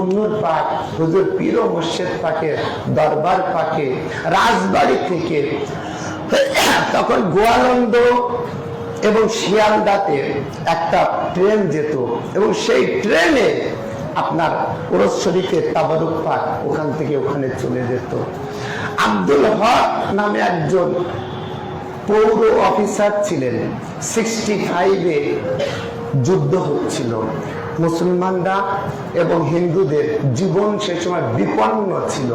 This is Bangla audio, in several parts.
কুন্নুর পাক, হুজুর পীর ও মুর্শেদ পাকের দরবার পাকে, রাজবাড়ি থেকে তখন গোয়ালন্দ এবং শিয়ালদাতে একটা ট্রেন যেত এবং সেই ট্রেনে আপনার ওরস শরীফের তাবারুক পাক ওখান থেকে ওখানে চলে যেত। আব্দুল হক নামে একজন পৌর অফিসার ছিলেন সিক্সটি ফাইভে যুদ্ধ হচ্ছিল। মুসলমানরা এবং হিন্দুদের জীবন সে সময় বিপন্ন ছিল।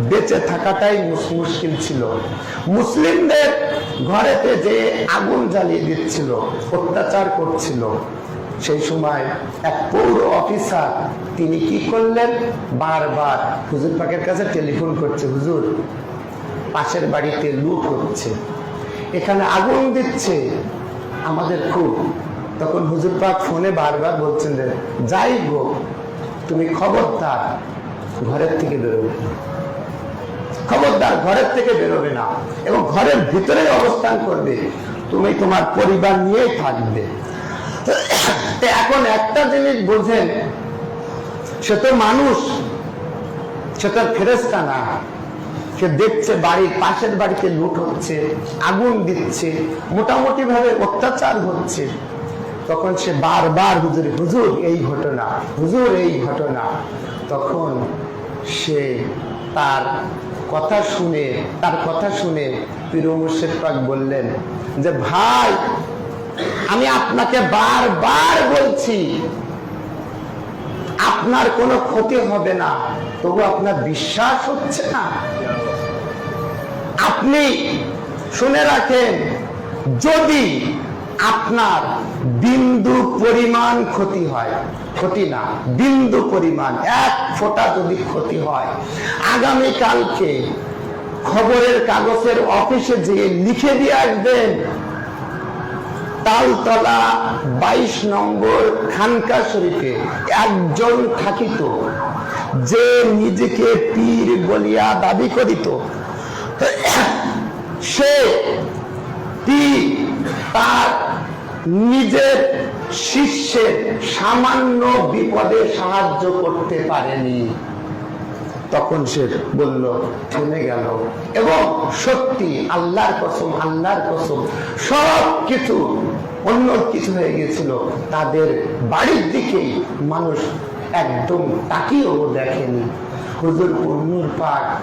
বেঁচে থাকাটাই মুশকিল ছিল। মুসলিমদের ঘরেতে যে আগুন জ্বালিয়ে দিচ্ছিল, অত্যাচার করছিল, সেই সময় এক পৌর অফিসার তিনি কি করলেন? বারবার হুজুর পাকের কাছে টেলিফোন করছে, হুজুর, পাশের বাড়িতে লুট হচ্ছে। এখানে আগুন দিচ্ছে। আমাদের খুব তখন হুজুর পাক ফোনে বারবার বলছেন যে, যাই গো, তুমি খবরদার, ঘরের থেকে বেরোবে খবরদার, ঘরের থেকে বেরোবে না এবং ঘরের ভিতরে অবস্থান করবে। তুমি তোমার পরিবার নিয়েই থাকবে। এখন একটা জিনিস বোঝেন, সে তো মানুষ, সে তো ফেরেস্তা না। সে দেখছে বাড়ির পাশের বাড়িতে লুট হচ্ছে, আগুন দিচ্ছে মোটামুটি ভাবে অত্যাচার হচ্ছে। তখন সে বারবার হুজুর হুজুর, এই ঘটনা, হুজুর, এই ঘটনা। তখন সে তার কথা শুনে, তার কথা শুনে পীর পাক বললেন যে, ভাই, আমি আপনাকে বারবার বলছি, আপনার কোনো ক্ষতি হবে না, তবু আপনার বিশ্বাস হচ্ছে না। আপনি শুনে রাখেন, যদি আপনার বিন্দু পরিমাণ ক্ষতি হয়। ক্ষতি না, বিন্দু পরিমাণ, এক ফোঁটা যদি ক্ষতি হয়। আগামী কালকে খবরের কাগজের অফিসে যেয়ে লিখে দিয়ে আসবেন, তালতলা বাইশ নম্বর খানকা শরীফে একজন থাকিত, যে নিজেকে পীর বলিয়া দাবি করিত। সে পীর তার নিজের শিষ্যের সামান্য বিপদে সাহায্য করতে পারেনি। তখন সে বলল, থেমে গেল। এবং সত্যি আল্লাহর কসম আল্লাহর কসম, সব কিছু অন্য কিছু হয়ে গেছিল তাদের বাড়ির দিকেই মানুষ একদম তাকিয়েও দেখেনি। হুজুর উন্নুর পাক